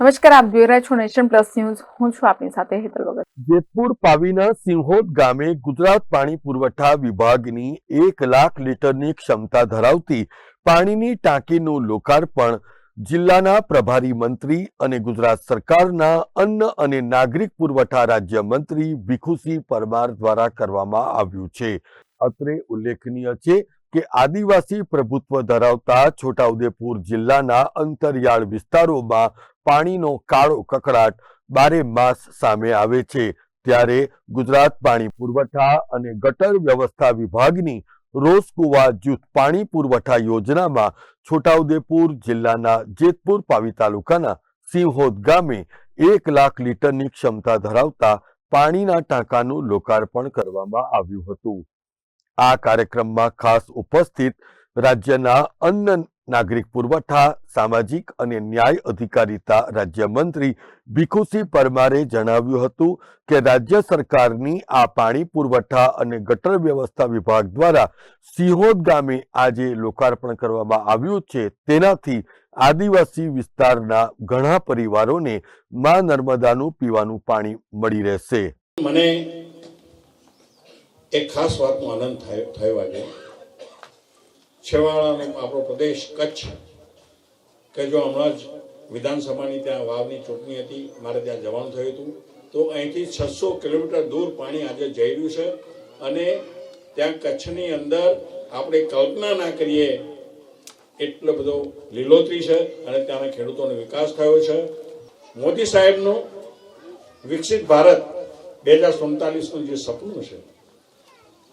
નમસ્કાર, આપ જોઈ રહ્યા છો નેશન પ્લસ ન્યૂઝ. હું છું આપની સાથે હેતલ વગર. જેતપુર પાવીના સિંહોદ ગામે ગુજરાત પાણી પુરવઠા વિભાગની એક લાખ લીટરની ક્ષમતા ધરાવતી પાણીની ટાંકીનું લોકાર્પણ જિલ્લાના પ્રભારી મંત્રી અને ગુજરાત સરકારના અન્ન અને નાગરિક પુરવઠા રાજ્ય મંત્રી ભીખુસિંહ પરમાર દ્વારા કરવામાં આવ્યું છે. અત્રે ઉલ્લેખનીય છે કે આદિવાસી પ્રભુત્વ ધરાવતા છોટાઉદેપુર જિલ્લાના અંતરિયાળ વિસ્તારોમાં પાણીનો કાળો કકડાટ બારે માસ સામે આવે છે. ત્યારે ગુજરાત પાણી પુરવઠા અને ગટર વ્યવસ્થા વિભાગની રોસકુવા જૂથ પાણી પુરવઠા યોજનામાં છોટાઉદેપુર જિલ્લાના જેતપુર પાવી તાલુકાના સિંહોદ ગામે એક લાખ લીટરની ક્ષમતા ધરાવતા પાણીના ટાંકાનું લોકાર્પણ કરવામાં આવ્યું હતું. આ કાર્યક્રમમાં ખાસ ઉપસ્થિત રાજ્યના અન્ન નાગરિક પુરવઠા, સામાજિક અને ન્યાય અધિકારીતા રાજ્યમંત્રી ભીખુસિંહ પરમારે જણાવ્યું હતું કે રાજ્ય સરકારની આ પાણી પુરવઠા અને ગટર વ્યવસ્થા વિભાગ દ્વારા સિંહોદ ગામે આજે લોકાર્પણ કરવામાં આવ્યું છે. તેનાથી આદિવાસી વિસ્તારના ઘણા પરિવારોને મા નર્મદાનું પીવાનું પાણી મળી રહેશે. મને એક ખાસ વાતનો આનંદ થયો થયો આજે. છેવાડાનો આપણો પ્રદેશ કચ્છ કે જો હમણાં જ વિધાનસભાની ત્યાં વાવની ચૂંટણી હતી, મારે ત્યાં જવાનું થયું હતું, તો અહીંથી છસો કિલોમીટર દૂર પાણી આજે જઈ રહ્યું છે અને ત્યાં કચ્છની અંદર આપણે કલ્પના ના કરીએ એટલો બધો લીલોતરી છે અને ત્યાંના ખેડૂતોનો વિકાસ થયો છે. મોદી સાહેબનું વિકસિત ભારત બે હજાર સુડતાલીસનું જે સપનું છે,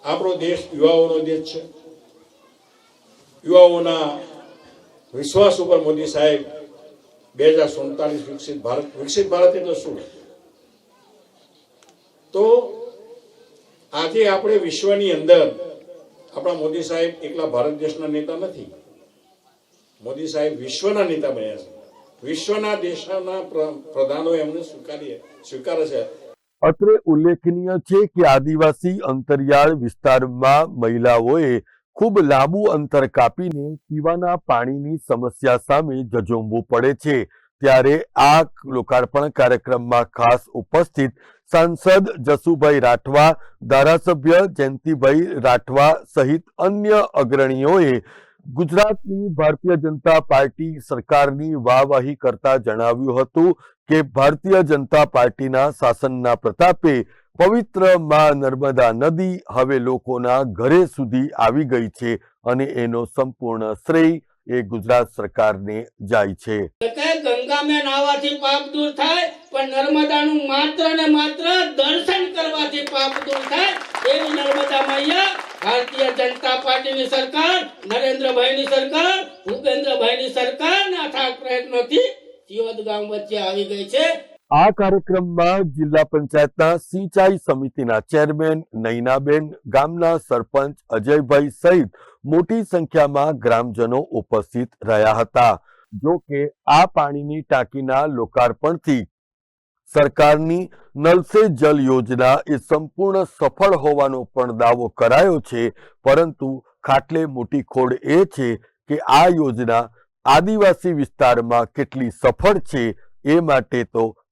આપણો દેશ યુવાઓનો દેશ છે. યુવાઓના વિશ્વાસ ઉપર મોદી સાહેબ બે હજાર સુડતાલીસ વિકસિત ભારત વિકસિત ભારત એટલે શું? તો આજે આપણે વિશ્વની અંદર આપણા મોદી સાહેબ એકલા ભારત દેશના નેતા નથી. મોદી સાહેબ વિશ્વના નેતા બન્યા છે. વિશ્વના દેશના પ્રધાનો એમને સ્વીકારીએ સ્વીકારે છે. અત્રે ઉલ્લેખનીય છે કે આદિવાસી અંતરિયાળ વિસ્તારમાં મહિલાઓએ ખૂબ લાંબુ અંતર કાપીને પીવાના પાણીની સમસ્યા સામે જજોમવું પડે છે. ત્યારે આ લોકાર્પણ કાર્યક્રમમાં ખાસ ઉપસ્થિત સાંસદ જસુભાઈ રાઠવા, ધારાસભ્ય જયંતિભાઈ રાઠવા સહિત અન્ય અગ્રણીઓએ ગુજરાતની ભારતીય જનતા પાર્ટી સરકારની વાહવાહી કરતા જણાવ્યું હતું કે ભારતીય જનતા પાર્ટીના શાસનના પ્રતાપે પવિત્રમાં નર્મદા નદી હવે લોકોના ઘરે સુધી આવી ગઈ છે અને એનો સંપૂર્ણ શ્રેય એ ગુજરાત સરકારને જાય છે. ગંગામાં નાવાથી પાપ દૂર થાય, પણ નર્મદાનું માત્ર ને માત્ર દર્શન કરવાથી પાપ દૂર થાય, એવી નર્મદા મૈયા ભારતીય જનતા પાર્ટીની સરકાર, નરેન્દ્રભાઈની સરકાર, ભૂપેન્દ્રભાઈની સરકારના થાક પ્રયત્નોથી ચિયોદ ગામ વચ્ચે આવી ગઈ છે. આ કાર્યક્રમમાં જિલ્લા પંચાયતના સિંચાઈ સમિતિના ચેરમેન નૈનાબેન, ગામના સરપંચ અજયભાઈ સહિત મોટી સંખ્યામાં ગ્રામજનો ઉપસ્થિત રહ્યા હતા. જો કે આ પાણીની ટાંકીના લોકાર્પણથી સરકારની નલસે જલ યોજના એ સંપૂર્ણ સફળ હોવાનો પણ દાવો કરાયો છે, પરંતુ ખાટલે મોટી ખોડ એ છે કે આ યોજના આદિવાસી વિસ્તારમાં કેટલી સફળ છે એ માટે તો